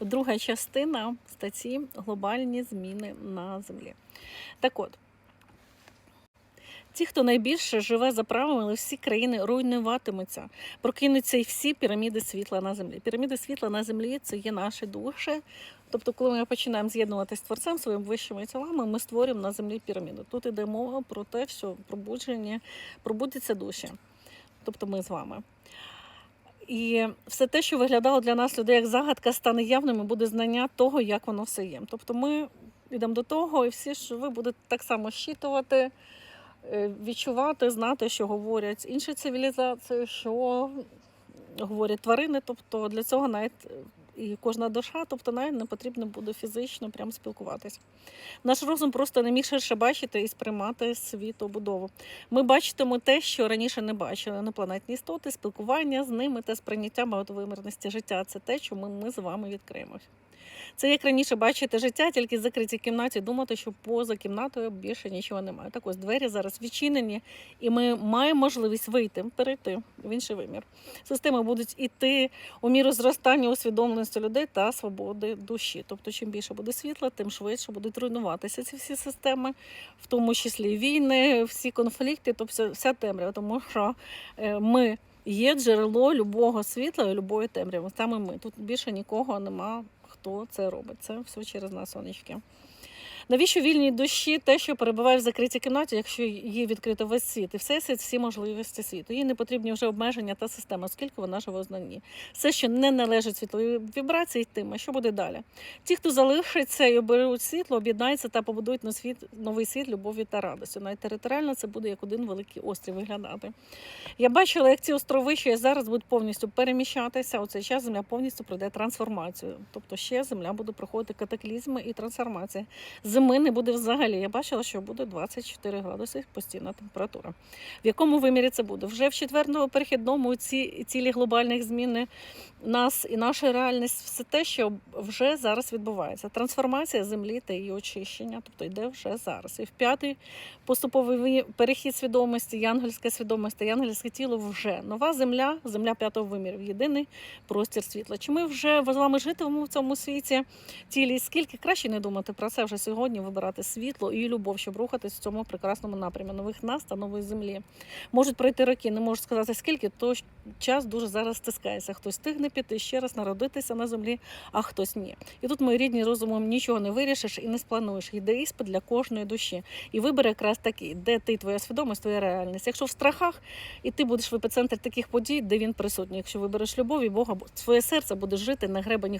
друга частина статті Глобальні зміни на землі. Так от. Ті, хто найбільше живе за правилами, всі країни руйнуватимуться, прокинуться і всі піраміди світла на землі. Піраміди світла на землі це є наші душі. Тобто, коли ми починаємо з'єднуватися з творцем своїм вищими тілами, ми створюємо на землі піраміду. Тут іде мова про те, що пробудження пробудяться душі, тобто ми з вами. І все те, що виглядало для нас людей як загадка, стане явним і буде знання того, як воно все є. Тобто ми йдемо до того, і всі ж ви будете так само щитувати, е, відчувати, знати, що говорять інші цивілізації, що говорять тварини. Тобто для цього навіть е, і кожна душа, тобто навіть не потрібно буде фізично прям спілкуватись. Наш розум просто не міг ширше бачити і сприймати світобудову. Ми бачитимемо те, що раніше не бачили. Інопланетні істоти, спілкування з ними та сприйняття багатовимірності життя. Це те, що ми, з вами відкриємось. Це як раніше бачити життя, тільки в закритій кімнаті, думати, що поза кімнатою більше нічого немає. Так ось двері зараз відчинені, і ми маємо можливість вийти, перейти в інший вимір. Системи будуть іти у міру зростання усвідомленості людей та свободи душі. Тобто, чим більше буде світла, тим швидше будуть руйнуватися ці всі системи, в тому числі війни, всі конфлікти, тобто вся темрява, тому що е, ми. Є джерело любого світла і любої темряви. Саме ми. Тут більше нікого нема, хто це робить. Це все через нас, сонечки. Навіщо вільній душі те, що перебуває в закритій кімнаті, якщо її відкрито весь світ, і все світ, всі можливості світу. Їй не потрібні вже обмеження та система, оскільки вона живе в знанні. Все, що не належить світловій вібрації, йтиме. Що буде далі? Ті, хто залишиться і оберуть світло, об'єднаються та побудують на світ новий світ любові та радості. Навіть територіально це буде як один великий острів виглядати. Я бачила, як ці острови, що є зараз, будуть повністю переміщатися. У цей час земля повністю пройде трансформацію. Тобто ще земля буде проходити катаклізми і трансформація. Зими не буде взагалі. Я бачила, що буде 24 градуси постійна температура. В якому вимірі це буде? Вже в четвертому перехідному ці цілі глобальних зміни нас і наша реальність, все те, що вже зараз відбувається. Трансформація землі та її очищення, тобто йде вже зараз. І в п'ятий поступовий перехід свідомості, янгельська свідомість та янгельське тіло вже нова земля, земля п'ятого виміру, єдиний простір світла. Чи ми вже з вами житимемо в цьому світі тілі? Скільки краще не думати про це вже сьогодні, вибирати світло і любов, щоб рухатись в цьому прекрасному напрямі нових нас та нової землі. Можуть пройти роки, не можу сказати скільки, то час дуже зараз стискається. Хтось встигне піти ще раз народитися на землі, а хтось ні. І тут мої рідні розумом нічого не вирішиш і не сплануєш. Йде іспит для кожної душі. І вибір якраз такий, де ти, твоя свідомість, твоя реальність. Якщо в страхах, і ти будеш в епіцентрі таких подій, де він присутній. Якщо вибереш любов і Бога, своє серце буде жити на гребені